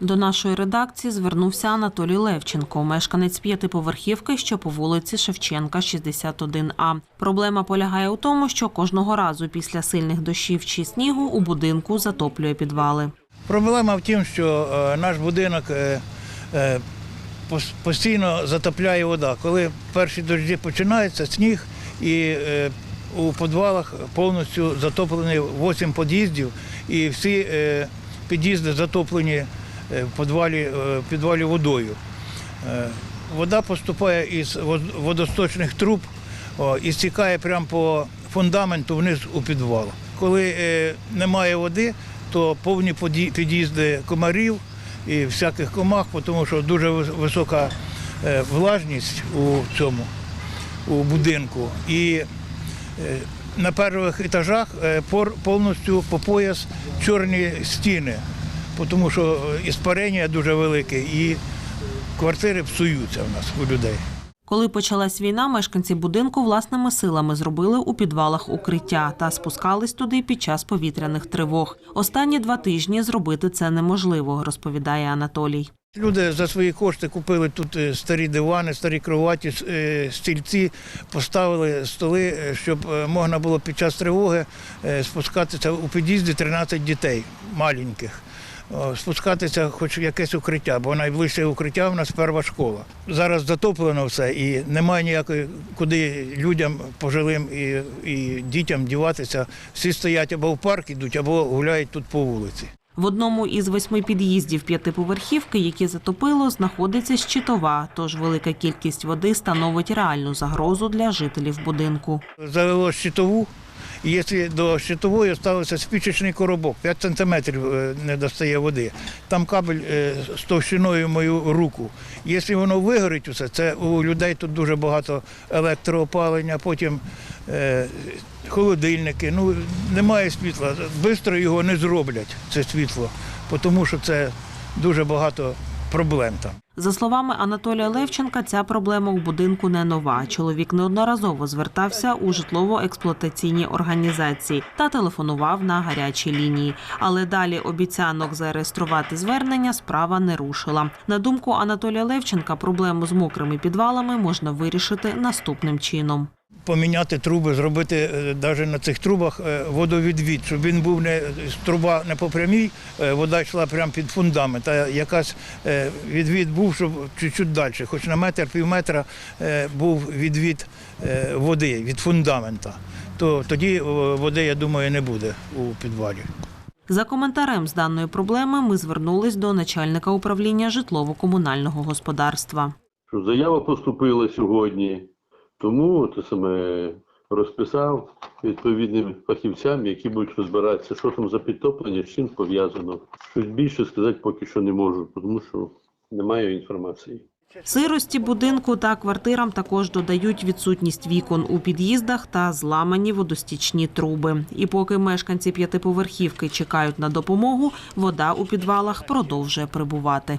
До нашої редакції звернувся Анатолій Левченко, мешканець п'ятиповерхівки, що по вулиці Шевченка, 61А. Проблема полягає у тому, що кожного разу після сильних дощів чи снігу у будинку затоплює підвали. Проблема в тім, що е, наш будинок е, е, пос- постійно затопляє вода. Коли перші дощі починаються, сніг і у підвалах повністю затоплені 8 під'їздів, і всі під'їзди затоплені в підвалі, е, підвалі водою. Е, Вода поступає із водосточних труб і стікає прямо по фундаменту вниз у підвал. Коли е, немає води, то повні під'їзди комарів і всяких комах, тому що дуже висока е, влажність у цьому у будинку. І е, на перших етажах е, повністю по пояс чорні стіни, тому що іспарення дуже велике і квартири псуються в нас у людей. Коли почалась війна, мешканці будинку власними силами зробили у підвалах укриття та спускались туди під час повітряних тривог. Останні два тижні зробити це неможливо, розповідає Анатолій. Люди за свої кошти купили тут е, старі дивани, старі кроваті, е, стільці, поставили столи, е, щоб можна було під час тривоги спускатися у під'їзді 13 дітей маленьких. О, Спускатися хоч в якесь укриття, бо найближче укриття в нас перша школа. Зараз затоплено все і немає ніякої, куди людям пожилим і, і дітям діватися. Всі стоять або в парк ідуть, або гуляють тут по вулиці. В одному із восьми під'їздів п'ятиповерхівки, які затопило, знаходиться щитова, тож велика кількість води становить реальну загрозу для жителів будинку. Завело щитову, і якщо до щитової ставився спічечний коробок, 5 сантиметрів е, не достає води. Там кабель е, з товщиною мою руку. Якщо воно вигорить усе, це у людей тут дуже багато електроопалення, потім е, холодильники. Ну, немає світла. Бистро його не зроблять, це світло, тому що це дуже багато проблем там. За словами Анатолія Левченка, ця проблема у будинку не нова. Чоловік неодноразово звертався у житлово-експлуатаційні організації та телефонував на гарячі лінії. Але далі обіцянок зареєструвати звернення справа не рушила. На думку Анатолія Левченка, проблему з мокрими підвалами можна вирішити наступним чином. Поміняти труби, зробити навіть на цих трубах е, водовідвід, щоб він був не труба не по прямій, е, вода йшла прямо під фундамент, а якась е, відвід був, щоб чуть-чуть далі, хоч на метр, пів метра е, був відвід е, води від фундамента. То тоді е, води, я думаю, не буде у підвалі. За коментарем з даної проблеми ми звернулись до начальника управління житлово-комунального господарства. заява поступила сьогодні, тому те саме розписав відповідним фахівцям, які будуть розбиратися, що там за підтоплення, з чим пов'язано. Щось більше сказати поки що не можу, тому що немає інформації. Сирості будинку та квартирам також додають відсутність вікон у під'їздах та зламані водостічні труби. І поки мешканці п'ятиповерхівки чекають на допомогу, вода у підвалах продовжує прибувати.